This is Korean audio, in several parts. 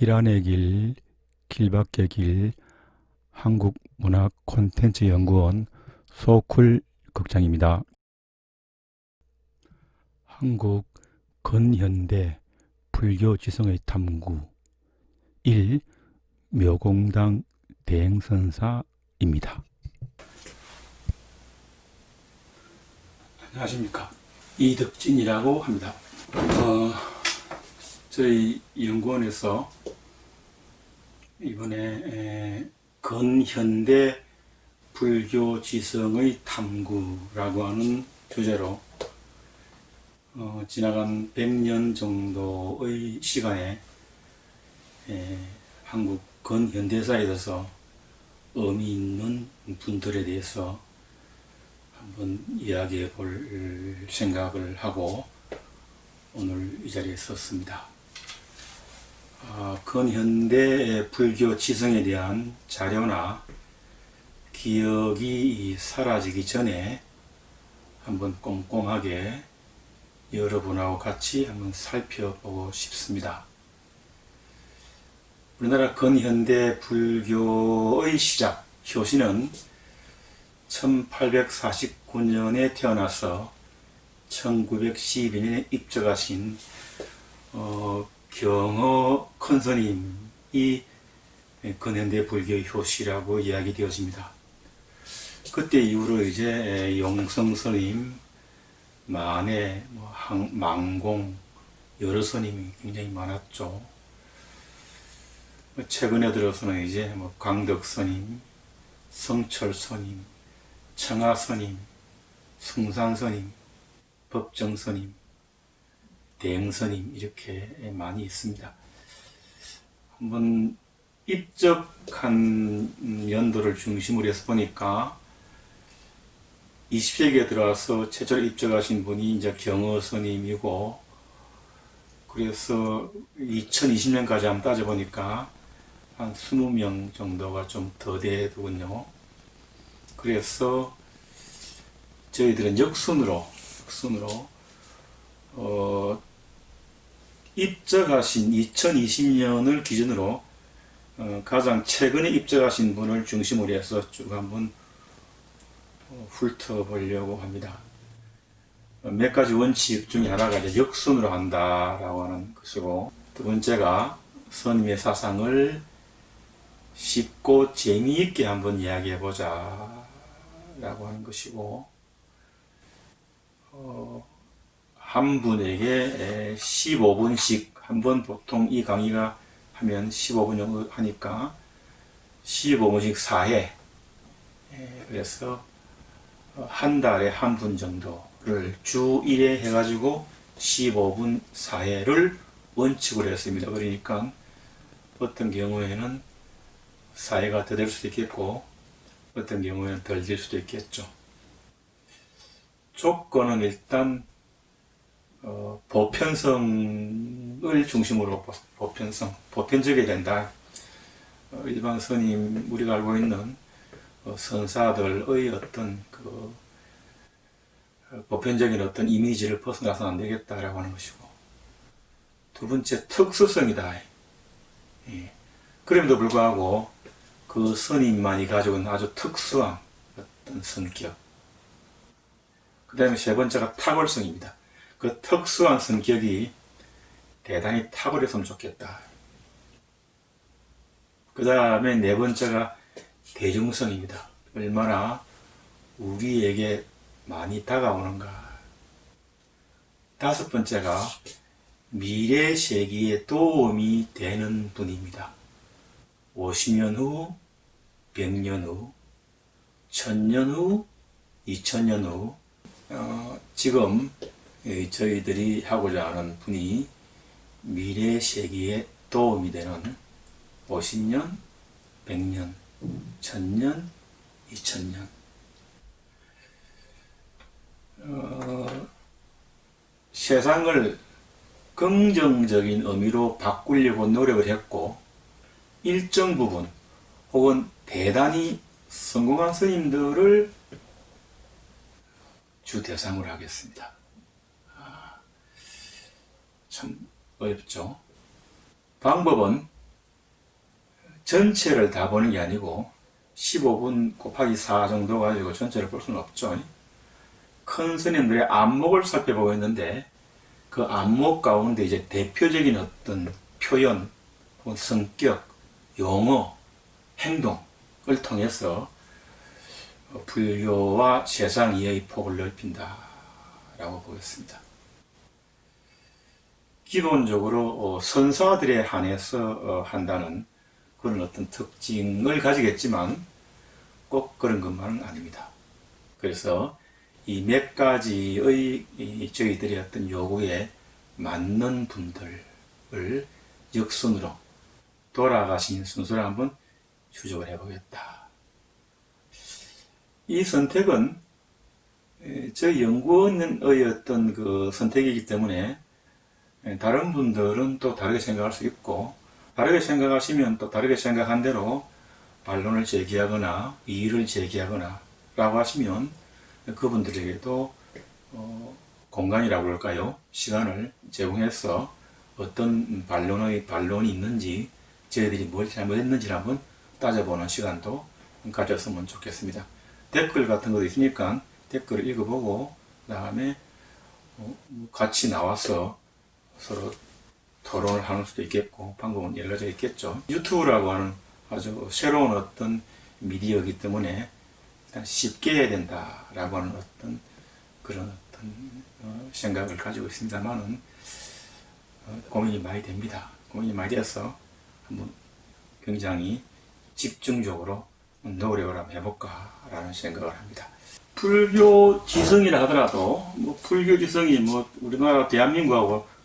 길안의 길, 길밖의 길, 한국문화콘텐츠연구원 소쿨 극장입니다. 한국 근현대 불교 지성의 탐구 1. 묘공당 대행선사입니다. 안녕하십니까. 이덕진이라고 합니다. 어, 저희 연구원에서 이번에 에, 근현대 불교 지성의 탐구라고 하는 주제로 어, 지나간 100년 정도의 시간에 에, 한국 근현대사에 대해서 의미 있는 분들에 대해서 한번 이야기해 볼 생각을 하고 오늘 이 자리에 섰습니다. 아, 근현대 불교 지성에 대한 자료나 기억이 사라지기 전에 한번 꼼꼼하게 여러분하고 같이 한번 살펴보고 싶습니다. 우리나라 근현대 불교의 시작, 효시는 1849년에 태어나서 1912년에 입적하신 어, 경어 큰 스님이 근현대 불교의 효시라고 이야기되어집니다. 그때 이후로 이제 용성 스님, 만해, 뭐 항, 망공 여러 스님이 굉장히 많았죠. 최근에 들어서는 이제 뭐 광덕 스님, 성철 스님, 청하 스님, 숭산 스님, 법정 스님, 대응 스님 이렇게 많이 있습니다. 한번 입적한 연도를 중심으로 해서 보니까 20세기에 들어와서 최초로 입적하신 분이 이제 경어 스님이고 그래서 2020년까지 한번 따져보니까 한 20명 정도가 좀 더 되더군요. 그래서 저희들은 역순으로, 역순으로, 어, 입적하신 2020년을 기준으로 어, 가장 최근에 입적하신 분을 중심으로 해서 쭉 한번 어, 훑어보려고 합니다. 어, 몇 가지 원칙 중에 하나가 이제 역순으로 한다라고 하는 것이고 두 번째가 스님의 사상을 쉽고 재미있게 한번 이야기해 보자 라고 하는 것이고 어, 한 분에게 15분씩 한 번 보통 이 강의가 하면 15분 정도 하니까 15분씩 4회 그래서 한 달에 한 분 정도를 주 1회 해가지고 15분 4회를 원칙으로 했습니다. 그러니까 어떤 경우에는 4회가 더 될 수도 있겠고 어떤 경우에는 덜 될 수도 있겠죠. 조건은 일단 어, 보편성을 중심으로 보- 보편성, 보편적이 된다. 어, 일반 스님 우리가 알고 있는 어, 선사들의 어떤 그 어, 보편적인 어떤 이미지를 벗어나서 안 되겠다라고 하는 것이고 두 번째 특수성이다. 예. 그럼에도 불구하고 그 스님만이 가지고 있는 아주 특수한 어떤 성격. 그 다음에 세 번째가 탁월성입니다. 그 특수한 성격이 대단히 탁월했으면 좋겠다. 그 다음에 네 번째가 대중성입니다. 얼마나 우리에게 많이 다가오는가. 다섯 번째가 미래 세계에 도움이 되는 분입니다. 50년 후, 100년 후, 1000년 후, 2000년 후, 어, 지금 예, 저희들이 하고자 하는 분이 미래 세계에 도움이 되는 50년, 100년, 1000년, 2000년. 어, 세상을 긍정적인 의미로 바꾸려고 노력을 했고, 일정 부분 혹은 대단히 성공한 스님들을 주 대상으로 하겠습니다. 아, 참 어렵죠. 방법은 전체를 다 보는 게 아니고 15분 곱하기 4 정도 가지고 전체를 볼 수는 없죠. 큰 스님들의 안목을 살펴보고 있는데 그 안목 가운데 이제 대표적인 어떤 표현, 성격, 용어, 행동을 통해서 불교와 세상 이해의 폭을 넓힌다라고 보겠습니다. 기본적으로 어, 선사들에 한해서 어, 한다는 그런 어떤 특징을 가지겠지만 꼭 그런 것만은 아닙니다. 그래서 이 몇 가지의 이 저희들의 어떤 요구에 맞는 분들을 역순으로 돌아가신 순서를 한번 추적을 해보겠다. 이 선택은 에, 저희 연구원의 어떤 그 선택이기 때문에 에, 다른 분들은 또 다르게 생각할 수 있고 다르게 생각하시면 또 다르게 생각한 대로 반론을 제기하거나 이의를 제기하거나 라고 하시면 그분들에게도 어, 공간이라고 할까요? 시간을 제공해서 어떤 반론의 반론이 있는지 저희들이 뭘 잘못했는지를 한번 따져보는 시간도 가졌으면 좋겠습니다. 댓글 같은 것도 있으니까 댓글을 읽어보고 그 다음에 어, 같이 나와서 서로 토론을 하는 수도 있겠고 방법은 여러 가지가 있겠죠. 유튜브라고 하는 아주 새로운 어떤 미디어이기 때문에 일단 쉽게 해야 된다라고 하는 어떤 그런 어떤 어, 생각을 가지고 있습니다만은 어, 고민이 많이 됩니다. 고민이 많이 돼서 한번 굉장히 집중적으로 노력을 한번 해볼까라는 생각을 합니다. 불교 지성이라 하더라도 뭐 불교 지성이 뭐 우리나라 대한민국하고 툭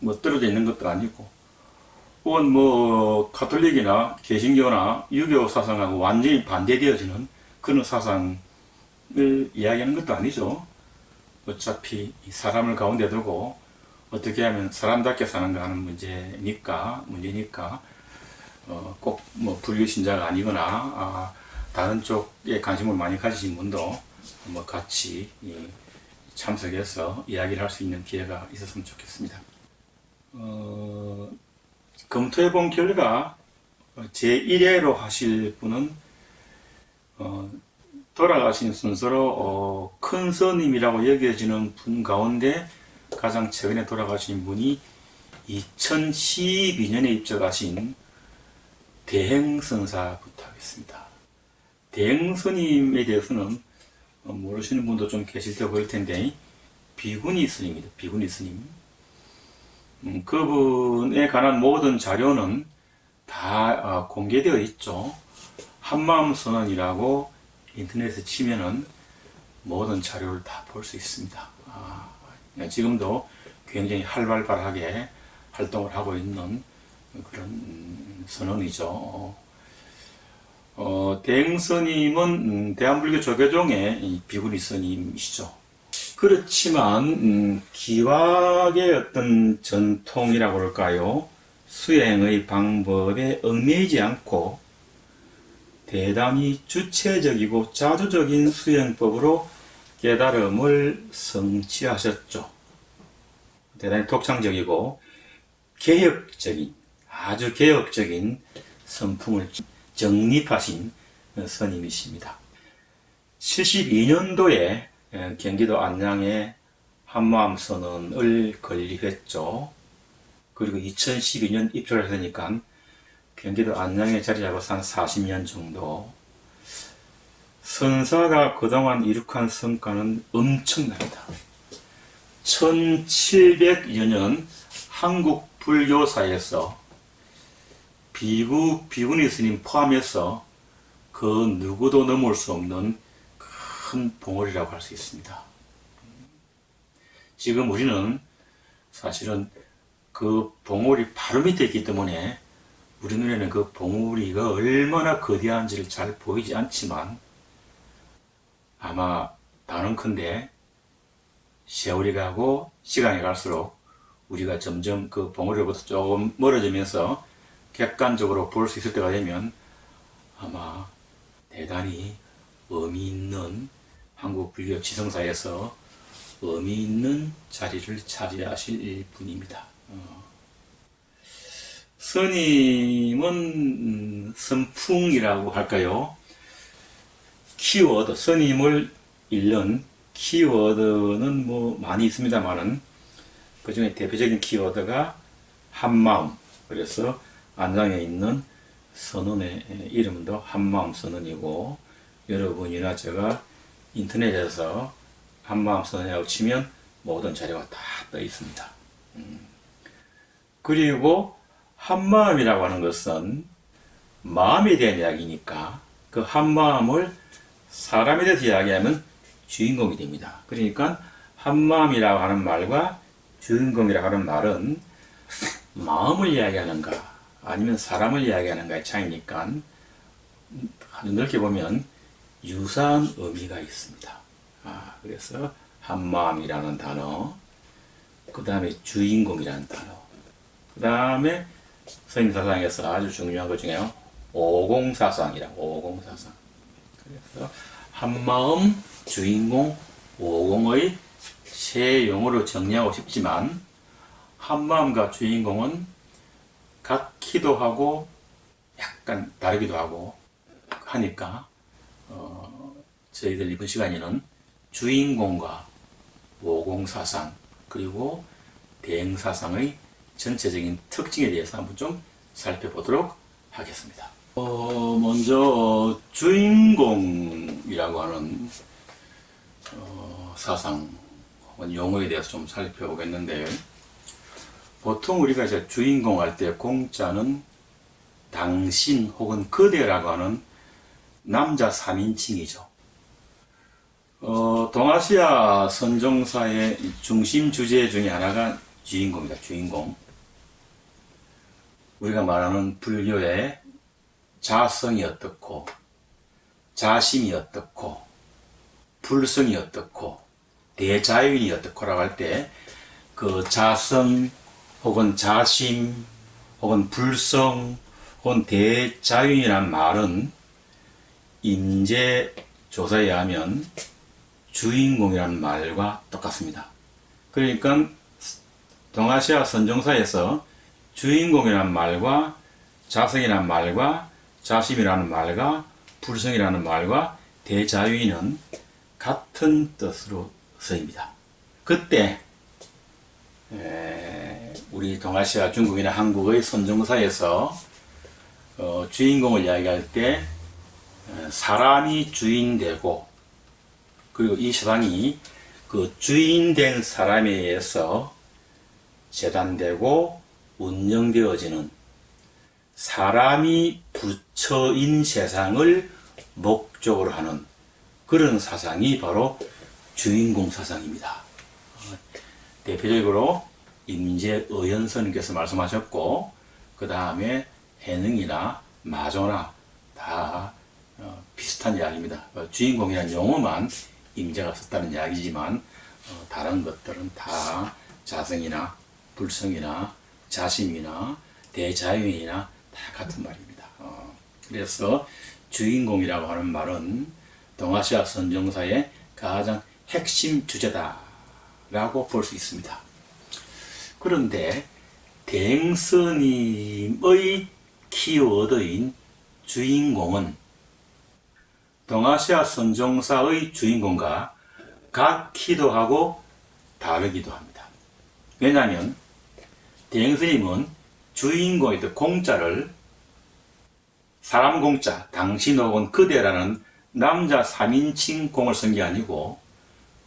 뭐 떨어져 있는 것도 아니고 혹은 뭐 가톨릭이나 개신교나 유교 사상하고 완전히 반대되어지는 그런 사상을 이야기하는 것도 아니죠. 어차피 이 사람을 가운데 두고 어떻게 하면 사람답게 사는가 하는 문제니까 문제니까 어, 꼭뭐 불교 신자가 아니거나 아, 다른 쪽에 관심을 많이 가지신 분도 뭐 같이 이, 참석해서 이야기를 할 수 있는 기회가 있었으면 좋겠습니다. 어, 검토해 본 결과 제 1회로 하실 분은 어, 돌아가신 순서로 어, 큰 스님이라고 여겨지는 분 가운데 가장 최근에 돌아가신 분이 2012년에 입적하신 대행선사부터 하겠습니다. 대행스님에 대해서는 어, 모르시는 분도 좀 계실 때 보일 텐데 비구니 스님입니다. 비구니 스님. 음, 그분에 관한 모든 자료는 다 어, 공개되어 있죠. 한마음 선언이라고 인터넷에 치면은 모든 자료를 다 볼 수 있습니다. 아, 지금도 굉장히 활발하게 활동을 하고 있는 그런 선언이죠. 어, 대행스님은 음, 대한불교 조계종의 스님이시죠. 그렇지만 음, 기와의 어떤 전통이라고 할까요? 수행의 방법에 얽매이지 않고 대단히 주체적이고 자주적인 수행법으로 깨달음을 성취하셨죠. 대단히 독창적이고 개혁적인 아주 개혁적인 성품을 정립하신 스님이십니다. 72년도에 경기도 안양에 한마음 선언을 건립했죠. 그리고 2012년 입주를 했으니까 경기도 안양에 자리 잡아서 한 40년 정도. 선사가 그동안 이룩한 성과는 엄청납니다. 1700여 년 한국 불교사에서 비구, 비구니 스님 포함해서 그 누구도 넘을 수 없는 큰 봉헌이라고 할 수 있습니다. 지금 우리는 사실은 그 봉우리 바로 밑에 있기 때문에 우리 눈에는 그 봉우리가 얼마나 거대한지를 잘 보이지 않지만 아마 다른컨대 세월이 가고 시간이 갈수록 우리가 점점 그 봉우리로부터 조금 멀어지면서 객관적으로 볼 수 있을 때가 되면 아마 대단히 의미 있는 한국 불교 지성사에서 의미 있는 자리를 차지하실 분입니다. 어. 스님은 음, 선풍이라고 할까요? 키워드, 스님을 읽는 키워드는 뭐 많이 있습니다만은 그 중에 대표적인 키워드가 한마음. 그래서 안장에 있는 선언의 이름도 한마음 선언이고 여러분이나 제가 인터넷에서 한마음 선언이라고 치면 모든 자료가 다 떠 있습니다. 음. 그리고 한마음이라고 하는 것은 마음에 대한 이야기니까 그 한마음을 사람에 대해서 이야기하면 주인공이 됩니다. 그러니까 한마음이라고 하는 말과 주인공이라고 하는 말은 마음을 이야기하는가 아니면 사람을 이야기하는가의 차이니까 아주 넓게 보면 유사한 의미가 있습니다. 아, 그래서 한마음이라는 단어, 그 다음에 주인공이라는 단어, 그 다음에 선임 사상에서 아주 중요한 것 중에 오공사상이라 오공사상. 그래서 한마음, 주인공, 오공의 세 용어로 정리하고 싶지만 한마음과 주인공은 같기도 하고 약간 다르기도 하고 하니까 어, 저희들 이번 시간에는 주인공과 오공사상 그리고 대행사상의 전체적인 특징에 대해서 한번 좀 살펴보도록 하겠습니다. 어, 먼저 주인공이라고 하는 어, 사상 혹은 용어에 대해서 좀 살펴보겠는데 보통 우리가 이제 주인공 할 때 공자는 당신 혹은 그대라고 하는 남자 3인칭이죠. 어, 동아시아 선종사의 중심 주제 중에 하나가 주인공이다, 주인공. 우리가 말하는 불교의 자성이 어떻고, 자심이 어떻고, 불성이 어떻고, 대자연이 어떻고라고 할 때, 그 자성, 혹은 자심, 혹은 불성, 혹은 대자연이란 말은 임제 조사에 의하면 주인공이라는 말과 똑같습니다. 그러니까 동아시아 선정사에서 주인공이라는 말과 자성이라는 말과 자심이라는 말과 불성이라는 말과 대자유인은 같은 뜻으로 쓰입니다. 그때 에, 우리 동아시아 중국이나 한국의 선정사에서 어, 주인공을 이야기할 때 에, 사람이 주인 되고 그리고 이 세상이 그 주인 된 사람에 의해서 재단되고 운영되어지는 사람이 부처인 세상을 목적으로 하는 그런 사상이 바로 주인공 사상입니다. 어, 대표적으로 임재의연스님께서 말씀하셨고 그 다음에 해능이나 마조나 다 어, 비슷한 이야기입니다. 어, 주인공이라는 용어만 임재가 썼다는 이야기지만 어, 다른 것들은 다 자성이나 불성이나 자심이나 대자유이나 다 같은 말입니다. 어, 그래서 주인공이라고 하는 말은 동아시아 선정사의 가장 핵심 주제다라고 볼 수 있습니다. 그런데 대행스님의 키워드인 주인공은 동아시아 선종사의 주인공과 같기도 하고 다르기도 합니다. 왜냐하면 대행스님은 주인공이든 공자를 사람 공자, 당신 혹은 그대라는 남자 3인칭 공을 쓴 게 아니고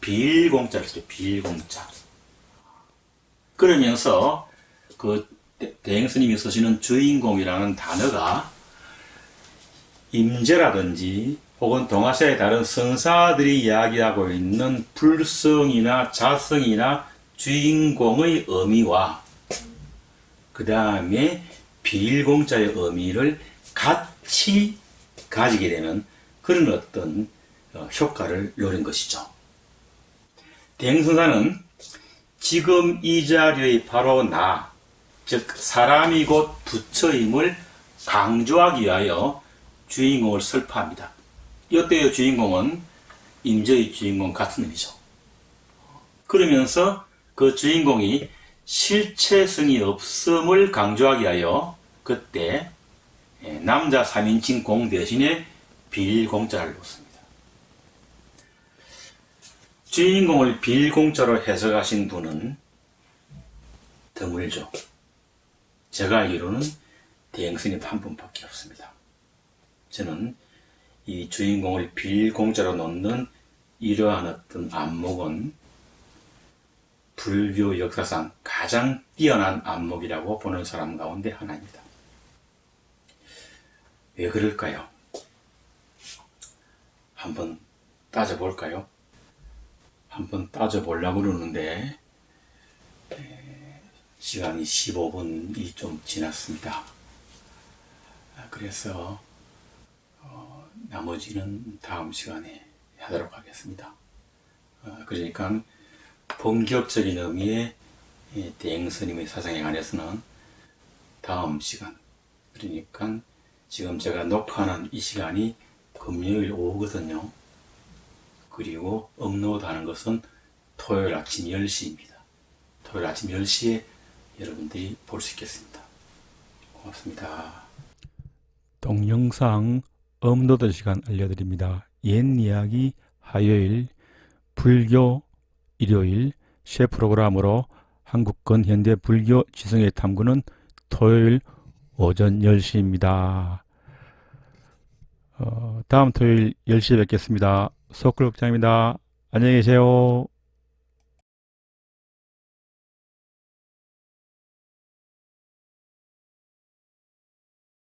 비일공자를 썼죠. 비일공자. 그러면서 그 대행스님이 쓰시는 주인공이라는 단어가 임제라든지 혹은 동아시아의 다른 성사들이 이야기하고 있는 불성이나 자성이나 주인공의 의미와 그 다음에 비일공자의 의미를 같이 가지게 되는 그런 어떤 어, 효과를 노린 것이죠. 대행성사는 지금 이 자리의 바로 나, 즉 사람이 곧 부처임을 강조하기 위하여 주인공을 설파합니다. 이때의 주인공은 임재의 주인공 같은 의미죠. 그러면서 그 주인공이 실체성이 없음을 강조하기 위하여 그때 예, 남자 3인칭 공 대신에 빌공자를 놓습니다. 주인공을 빌공자로 해석하신 분은 드물죠. 제가 알기로는 대행스님 한 분밖에 없습니다. 저는 이 주인공을 빌공자로 놓는 이러한 어떤 안목은 불교 역사상 가장 뛰어난 안목이라고 보는 사람 가운데 하나입니다. 왜 그럴까요? 한번 따져볼까요? 한번 따져보려고 그러는데 에, 시간이 15분이 좀 지났습니다. 아, 그래서 어, 나머지는 다음 시간에 하도록 하겠습니다. 어, 그러니까 본격적인 의미의 이 대행 스님의 사상에 관해서는 다음 시간 그러니까 지금 제가 녹화하는 이 시간이 금요일 오후거든요. 그리고 업로드하는 것은 토요일 아침 10시입니다. 토요일 아침 10시에 여러분들이 볼 수 있겠습니다. 고맙습니다. 동영상 업로드 시간 알려드립니다. 옛 이야기 화요일, 불교 일요일 쉐 프로그램으로 한국권 현대 불교 지성의 탐구는 토요일 오전 10시입니다. 어, 다음 토요일 10시에 뵙겠습니다. 소클극장입니다. 안녕히 계세요.